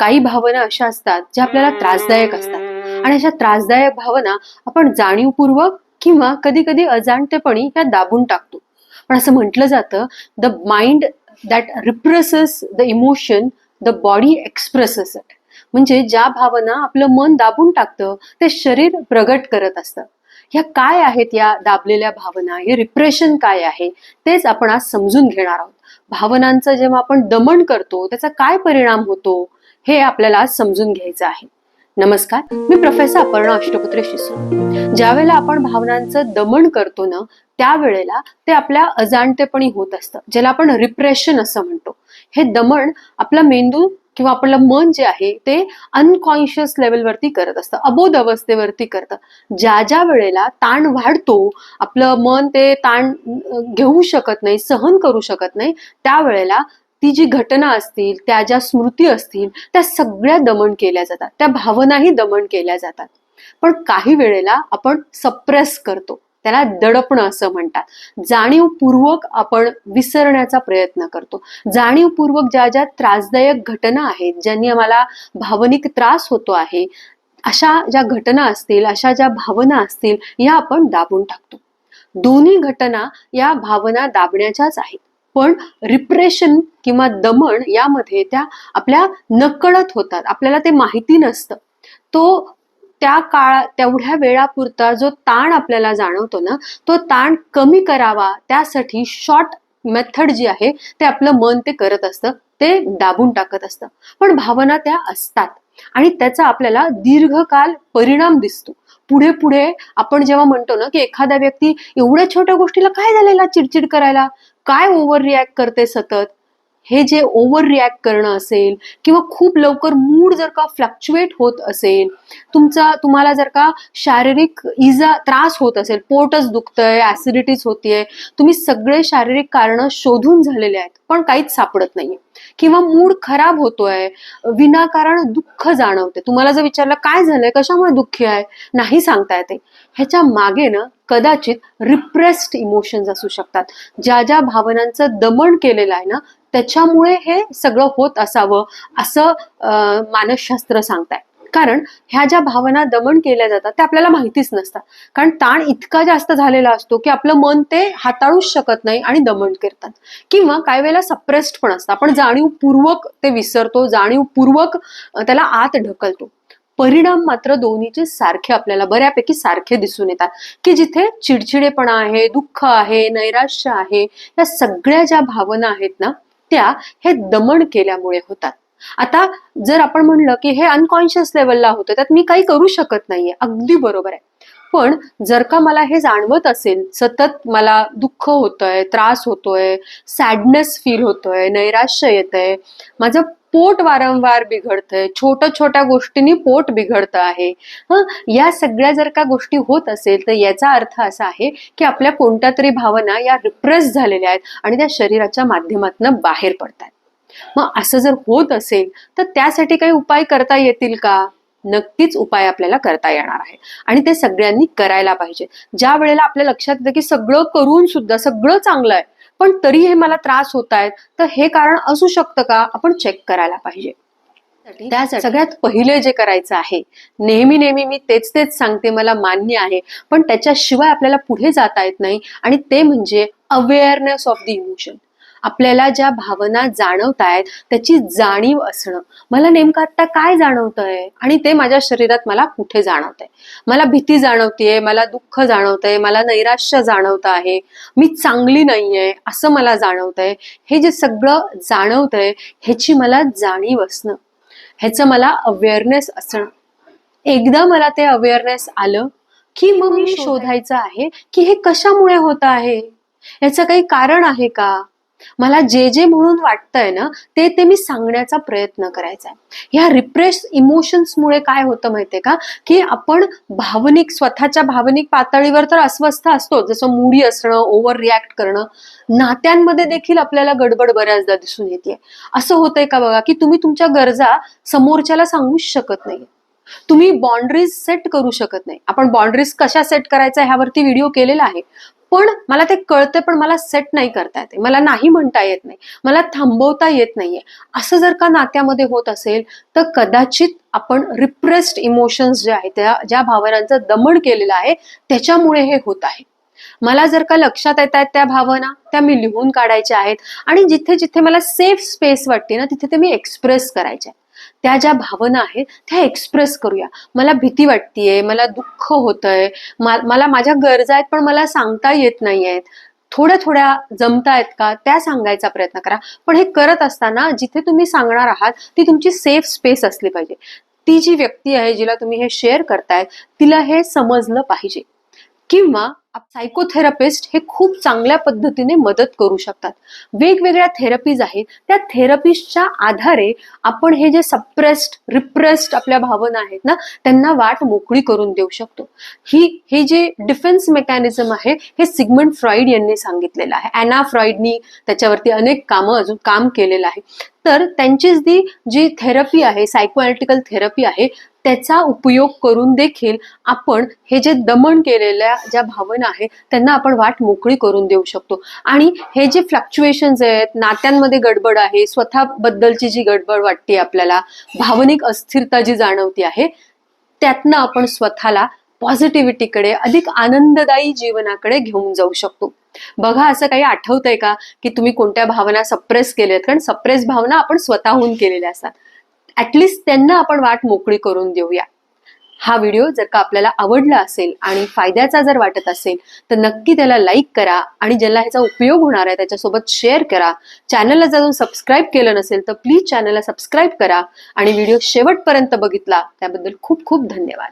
काही भावना अशा असतात ज्या आपल्याला त्रासदायक असतात. आणि अशा त्रासदायक भावना आपण जाणीवपूर्वक किंवा कधी कधी अजाणतेपणी ह्या दाबून टाकतो. पण असं म्हटलं जातं the mind that represses the emotion the body expresses it. म्हणजे ज्या भावना आपलं मन दाबून टाकतं ते शरीर प्रगट करत असतं. ह्या काय आहेत या दाबलेल्या भावना? हे रिप्रेशन काय आहे? तेच आपण आज समजून घेणार आहोत. भावनांचं जेव्हा आपण दमन करतो त्याचा काय परिणाम होतो? हे आपल्याला आज समजून घ्यायचं आहे. नमस्कार मी प्रोफेसर अपर्णा अष्टपुत्रे शिसू. ज्यावेळेला आपण भावनांचं दमन करतो ना त्यावेळेला ते आपल्या अजाणतेपणी होत असतं ज्याला आपण रिप्रेशन असं म्हणतो. हे दमन आपला मेंदू किंवा आपलं मन जे आहे ते अनकॉन्शियस लेवलवरती करत असतं अबोध अवस्थेवरती करतं. ज्या ज्या वेळेला ताण वाढतो आपलं मन ते ताण घेऊ शकत नाही सहन करू शकत नाही त्यावेळेला ती जी घटना असतील त्या ज्या स्मृती असतील त्या सगळ्या दमन केल्या जातात. त्या भावनाही दमन केल्या जातात. पण काही वेळेला आपण सप्रेस करतो. त्याला दडपणं असं म्हणतात. जाणीवपूर्वक आपण विसरण्याचा प्रयत्न करतो. जाणीवपूर्वक ज्या ज्या त्रासदायक घटना आहेत ज्यांनी आम्हाला भावनिक त्रास होतो आहे अशा ज्या घटना असतील अशा ज्या भावना असतील या आपण दाबून टाकतो. दोन्ही घटना या भावना दाबण्याच्याच आहेत. पण रिप्रेशन किंवा दमन यामध्ये त्या आपल्या नकळत होतात. आपल्याला ते माहिती नसतं. तो त्या काळा तेवढ्या वेळापुरता जो ताण आपल्याला जाणवतो ना तो ताण कमी करावा त्यासाठी शॉर्ट मेथड जी आहे ते आपलं मन ते करत असतं ते दाबून टाकत असतं. पण भावना त्या असतात. आणि त्याचा आपल्याला दीर्घकाल परिणाम दिसतो. पुढे पुढे आपण जेव्हा म्हणतो ना की एखादा व्यक्ती एवढ्या छोट्या गोष्टीला काय झालेला चिडचिड करायला? काय ओव्हर रिॲक्ट करते सतत? हे जे ओव्हर रिॲक्ट करणं असेल किंवा खूप लवकर मूड जर का फ्लक्च्युएट होत असेल तुमचा तुम्हाला जर का शारीरिक इजा त्रास होत असेल पोटच दुखतंय ऍसिडिटीज होतीये तुम्ही सगळे शारीरिक कारण शोधून झालेले आहेत पण काहीच सापडत नाहीये. किंवा मूड खराब होतोय विनाकारण दुःख जाणवते तुम्हाला जर विचारलं काय झालंय? कशामुळे दुःखी आहे? नाही सांगता येते. ह्याच्या मागे ना कदाचित रिप्रेस्ड इमोशन्स असू शकतात. ज्या ज्या भावनांचं दमन केलेलं आहे ना त्याच्यामुळे हे सगळं होत असावं असं मानसशास्त्र सांगताय कारण ह्या ज्या भावना दमन केल्या जातात त्या आपल्याला माहितीच नसतात. कारण ताण इतका जास्त झालेला असतो की आपलं मन ते हाताळूच शकत नाही आणि दमन करतात. किंवा काही वेळेला सप्रेस्ड पण असतं. आपण जाणीवपूर्वक ते विसरतो जाणीवपूर्वक त्याला आत ढकलतो. परिणाम मात्र दोन्हीचे सारखे आपल्याला बऱ्यापैकी सारखे दिसून येतात. की जिथे चिडचिडेपणा आहे दुःख आहे नैराश्य आहे या सगळ्या ज्या भावना आहेत ना त्या हे दमन केल्यामुळे होतात. आता जर आपण म्हणलं की हे अनकॉन्शियस लेवलला होतं त्यात मी काही करू शकत नाहीये. अगदी बरोबर आहे. पण जर का मला हे जाणवत असेल सतत मला दुःख होतंय त्रास होतोय सॅडनेस फील होतोय नैराश्य येतंय माझं पोट वारंवार बिघडतंय छोट्या छोट्या गोष्टींनी पोट बिघडतं आहे. या सगळ्या जर का गोष्टी होत असेल तर याचा अर्थ असा आहे की आपल्या कोणत्या तरी भावना या रिप्रेस झालेल्या आहेत आणि त्या शरीराच्या माध्यमातून बाहेर पडतात मग असं जर होत असेल तर त्यासाठी काही उपाय करता येतील का? नक्कीच उपाय आपल्याला करता येणार आहे. आणि ते सगळ्यांनी करायला पाहिजे. ज्या वेळेला आपल्या लक्षात येतं की सगळं करून सुद्धा सगळं चांगलं आहे पण तरी हे मला त्रास होत आहेत तर हे कारण असू शकतं का? आपण चेक करायला पाहिजे. त्यासाठी सगळ्यात पहिले जे करायचं आहे नेहमी नेहमी मी तेच तेच सांगते मला मान्य आहे पण त्याच्याशिवाय आपल्याला पुढे जाता येत नाही. आणि ते म्हणजे अवेअरनेस ऑफ द इमोशन आपल्याला ज्या भावना जाणवत आहेत त्याची जाणीव असणं. मला नेमकं आत्ता काय जाणवतंय? आणि ते माझ्या शरीरात मला कुठे जाणवतंय? मला भीती जाणवतीये मला दुःख जाणवतंय मला नैराश्य जाणवत आहे मी चांगली नाहीये असं मला जाणवतंय. हे जे सगळं जाणवतंय ह्याची मला जाणीव असणं. ह्याचं मला अवेअरनेस असणं. एकदा मला ते अवेअरनेस आलं की मग मी शोधायचं आहे की हे कशामुळे होत आहे? याचं काही कारण आहे का? मला जे जे म्हणून वाटतंय ना ते ते मी सांगण्याचा प्रयत्न करायचा आहे ह्या रिप्रेस इमोशन्समुळे काय होतं माहितीये का? की आपण भावनिक स्वतःच्या भावनिक पातळीवर तर अस्वस्थ असतो जसं मुडी असणं ओव्हर रिॲक्ट करणं नात्यांमध्ये देखील आपल्याला गडबड बऱ्याचदा दिसून येते असं होतंय का बघा? की तुम्ही तुमच्या गरजा समोरच्याला सांगूच शकत नाही तुम्ही बाउंड्रीज सेट करू शकत नाही. आपण बाउंड्रीज कशा सेट करायचा ह्यावरती व्हिडिओ केलेला आहे. पण मला ते कळते पण मला सेट नाही करता येते मला नाही म्हणता येत नाही. मला थांबवता येत नाहीये. असं जर का नात्यामध्ये होत असेल तर कदाचित आपण रिप्रेस्ड इमोशन्स जे आहेत त्या ज्या भावनांचं दमन केलेलं आहे त्याच्यामुळे हे होत आहे. मला जर का लक्षात येत आहेत त्या भावना त्या मी लिहून काढायच्या आहेत आणि जिथे जिथे मला सेफ स्पेस वाटते ना तिथे ते मी एक्सप्रेस करायचे. त्या ज्या भावना आहेत त्या एक्सप्रेस करूया. मला भीती वाटतेय मला दुःख होतंय मला माझ्या गरजा आहेत पण मला सांगता येत नाही आहेत थोड्या थोड्या जमता आहेत का त्या सांगायचा प्रयत्न करा. पण हे करत असताना जिथे तुम्ही सांगणार आहात ती तुमची सेफ स्पेस असली पाहिजे. ती जी व्यक्ती आहे जिला तुम्ही हे शेअर करताय तिला हे समजलं पाहिजे. किंवा सायकोथेरपिस्ट हे खूप चांगल्या पद्धतीने मदत करू शकतात. वेगवेगळ्या थेरपीज आहेत. त्या थेरपिस्टच्या आधारे आपण हे जे सप्रेस्ड रिप्रेस्ड आपल्या भावना आहेत ना त्यांना वाट मोकळी करून देऊ शकतो. ही हे जे डिफेन्स मेकॅनिझम आहे हे सिगमंड फ्रॉइड यांनी सांगितलेलं आहे. अॅना फ्रॉइडनी त्याच्यावरती अनेक कामं अजून काम केलेलं आहे. तर त्यांचीच ती जी थेरपी आहे सायकोॲलिटिकल थेरपी आहे त्याचा उपयोग करून देखील आपण हे जे दमन केलेल्या ज्या भावना आहेत त्यांना आपण वाट मोकळी करून देऊ शकतो. आणि हे जे फ्लक्च्युएशन्स आहेत नात्यांमध्ये गडबड आहे स्वतःबद्दलची जी गडबड वाटते आपल्याला भावनिक अस्थिरता जी जाणवती आहे त्यातनं आपण स्वतःला पॉझिटिव्हिटीकडे अधिक आनंददायी जीवनाकडे घेऊन जाऊ शकतो. बघा असं काही आठवतंय का की तुम्ही कोणत्या भावना सप्रेस केल्यात? कारण सप्रेस भावना आपण स्वतःहून केलेल्या असतात. ॲटलिस्ट त्यांना आपण वाट मोकळी करून देऊया. हा व्हिडिओ जर का आपल्याला आवडला असेल आणि फायद्याचा जर वाटत असेल तर नक्की त्याला लाईक करा आणि ज्याला ह्याचा उपयोग होणार आहे त्याच्यासोबत शेअर करा. चॅनलला जर सबस्क्राईब केलं नसेल तर प्लीज चॅनलला सबस्क्राईब करा आणि व्हिडिओ शेवटपर्यंत बघितला. त्याबद्दल खूप खूप धन्यवाद.